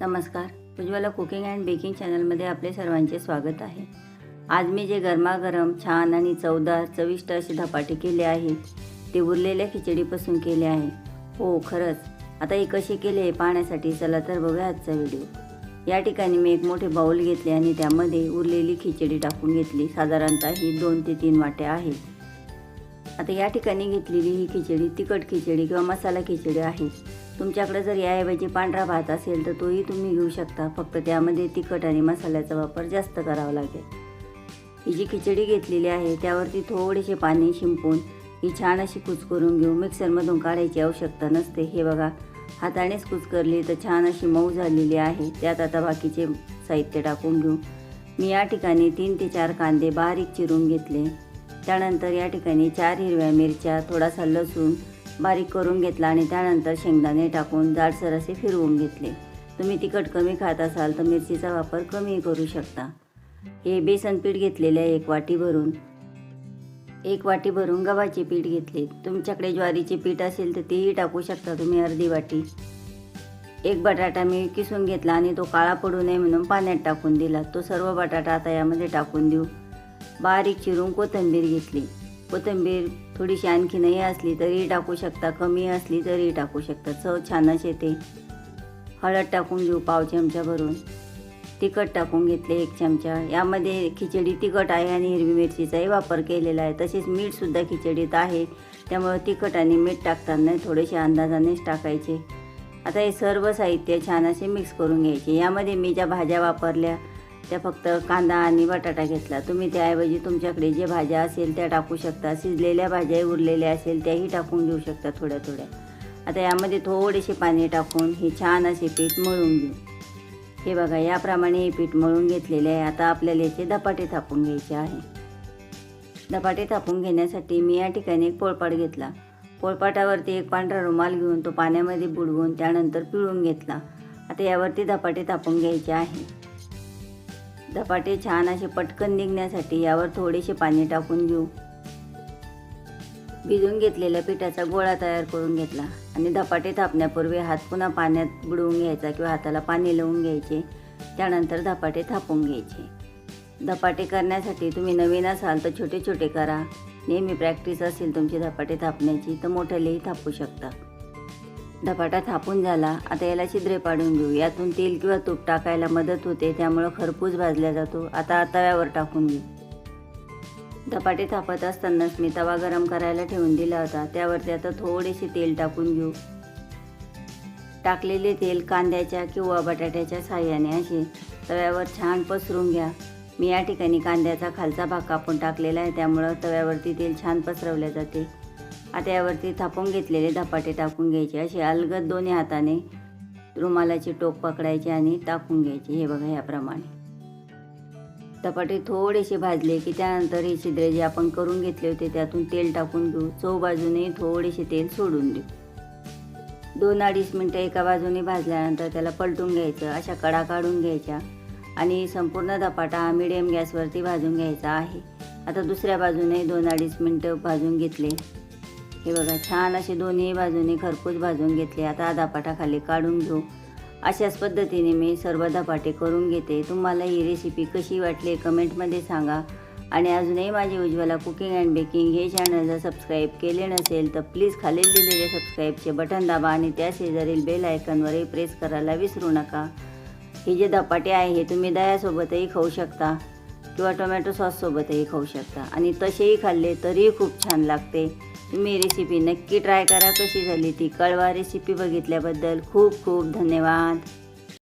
नमस्कार. Ujjwala cooking and baking चॅनलमध्ये आपले सर्वांचे स्वागत आहे. आज मी जे गरमागरम छान आणि चवदार चविष्ट असे धपाटे केले आहेत ते उरलेल्या खिचडीपासून केले आहे. हो खरंच. आता हे कसे केले हे पाहण्यासाठी चला तर बघूया आजचा व्हिडिओ. या ठिकाणी मी एक मोठे बाऊल घेतले आणि त्यामध्ये उरलेली खिचडी टाकून घेतली. साधारणतः ही दोन ते तीन वाट्या आहेत. आता या ठिकाणी घेतलेली ही खिचडी तिखट खिचडी किंवा मसाला खिचडी आहे. तुमच्याकडे जर याऐवजी पांढरा भात असेल तर तोही तुम्ही घेऊ शकता. फक्त त्यामध्ये तिखट आणि मसाल्याचा वापर जास्त करावा लागेल. ही जी खिचडी घेतलेली आहे त्यावरती थोडेसे पाणी शिंपून ही छान अशी कुचकरून घेऊ मिक्सरमधून काढायची आवश्यकता नसते. हे बघा हातानेच कुचकरली तर छान अशी मऊ झालेली आहे. त्यात आता बाकीचे साहित्य टाकून घेऊ. मी या ठिकाणी तीन ते चार कांदे बारीक चिरून घेतले. त्यानंतर या ठिकाणी चार हिरव्या मिरच्या थोडासा लसूण बारीक करून घेतला आणि त्यानंतर शेंगदाणे टाकून जाडसर असे फिरवून घेतले. तुम्ही तिखट कमी खात असाल तर मिरचीचा वापर कमी करू शकता. हे बेसन पीठ घेतलेले आहे एक वाटी भरून एक वाटी भरून गव्हाचे पीठ घेतले. तुमच्याकडे ज्वारीचे पीठ असेल तर तेही टाकू शकता तुम्ही अर्धी वाटी. एक बटाटा मी किसून घेतला आणि तो काळा पडू नये म्हणून पाण्यात टाकून दिला. तो सर्व बटाटा आता यामध्ये टाकून देऊ. बारीक चिरून कोथिंबीर घेतली. कोथिंबीर थोडीशी आणखी नाही असली तरी टाकू शकता. कमी असली तरी टाकू शकता. चव छानच येते. हळद टाकून घेऊ पाव चमचा भरून. तिखट टाकून घेतले एक चमचा. यामध्ये खिचडी तिखट आहे आणि हिरवी मिरचीचाही वापर केलेला आहे. तसेच मीठसुद्धा खिचडीत आहे. त्यामुळे तिखट आणि मीठ टाकताना थोडेसे अंदाजानेच टाकायचे. आता हे सर्व साहित्य छान असे मिक्स करून घ्यायचे. यामध्ये मी ज्या भाज्या वापरल्या त्या फक्त कांदा आणि बटाटा घेतला. तुम्ही त्याऐवजी तुमच्याकडे जे भाज्या असेल त्या टाकू शकता. शिजलेल्या भाज्या उरलेल्या असेल त्याही टाकून घेऊ शकता थोड्या थोड्या. आता यामध्ये थोडेसे पाणी टाकून हे छान असे पीठ मळून घेऊ. हे बघा याप्रमाणे हे पीठ मळून घेतलेले आहे. आता आपल्याला याचे धपाटे थापून घ्यायचे आहे. धपाटे थापून घेण्यासाठी मी या ठिकाणी एक पोळपाट घेतला. पोळपाटावरती एक पांढरा रुमाल घेऊन तो पाण्यामध्ये बुडवून त्यानंतर पिळून घेतला. आता यावरती धपाटे थापून घ्यायचे आहे. धपाटे छान असे पटकन निघण्यासाठी यावर थोडेसे पाणी टाकून घेऊ. भिजून घेतलेल्या पिठाचा गोळा तयार करून घेतला आणि धपाटे थापण्यापूर्वी हात पुन्हा पाण्यात बुडवून घ्यायचा किंवा हाताला पाणी लावून घ्यायचे. त्यानंतर धपाटे थापून घ्यायचे. धपाटे करण्यासाठी तुम्ही नवीन असाल तर छोटे छोटे करा. नेहमी प्रॅक्टिस असेल तुमची धपाटे थापण्याची तर मोठ्यालेही थापू शकता. धपाटा थापून झाला. आता याला छिद्रे पाडून घेऊ यातून तेल किंवा तूप टाकायला मदत होते त्यामुळं खरपूस भाजला जातो. आता तव्यावर टाकून घेऊ धपाटे थापत असतानाच मी तवा गरम करायला ठेवून दिला होता. त्यावरती आता थोडेसे तेल टाकून घेऊ. टाकलेले तेल कांद्याच्या किंवा बटाट्याच्या साह्याने असे. तव्यावर छान पसरून घ्या. मी या ठिकाणी कांद्याचा खालचा भाग कापून टाकलेला आहे. त्यामुळं तव्यावरती तेल छान पसरवले जाते. आता यावरती थापून घेतलेले धपाटे टाकून घ्यायचे. असे अलगद दोन्ही हाताने रुमालाचे टोक पकडायचे आणि टाकून घ्यायचे. हे बघा याप्रमाणे धपाटे थोडेसे भाजले की त्यानंतर हे छिद्रे जे आपण करून घेतले होते त्यातून तेल टाकून घेऊ. चौ बाजूने थोडेसे तेल सोडून देऊ. दोन अडीच मिनटं एका बाजूने भाजल्यानंतर त्याला पलटून घ्यायचं. अशा कडा काढून घ्यायच्या आणि संपूर्ण धपाटा हा मिडियम गॅसवरती भाजून घ्यायचा आहे. आता दुसऱ्या बाजूने दोन अडीच मिनटं भाजून घेतले. हे बघा छान असे दोन्ही बाजूने खरपूस भाजून घेतले. आता धपाटाखाली काढून घेऊ. अशाच पद्धतीने मी सर्व धपाटे करून घेते. तुम्हाला ही रेसिपी कशी वाटली कमेंटमध्ये सांगा. आणि अजूनही माझी उज्ज्वला कुकिंग अँड बेकिंग हे चॅनल जर सबस्क्राईब केले नसेल तर प्लीज खालील दिलेले सबस्क्राईबचे बटन दाबा आणि त्या शेजारील बेल आयकनवरही प्रेस करायला विसरू नका. हे जे धपाटे आहे हे तुम्ही दह्यासोबतही खाऊ शकता किंवा टोमॅटो सॉससोबतही खाऊ शकता. आणि तसेही खाल्ले तरीही खूप छान लागते. तुम्ही रेसिपी नक्की ट्राय करा कशी झाली ती. कळवा रेसिपी बघितल्याबद्दल खूप खूप धन्यवाद.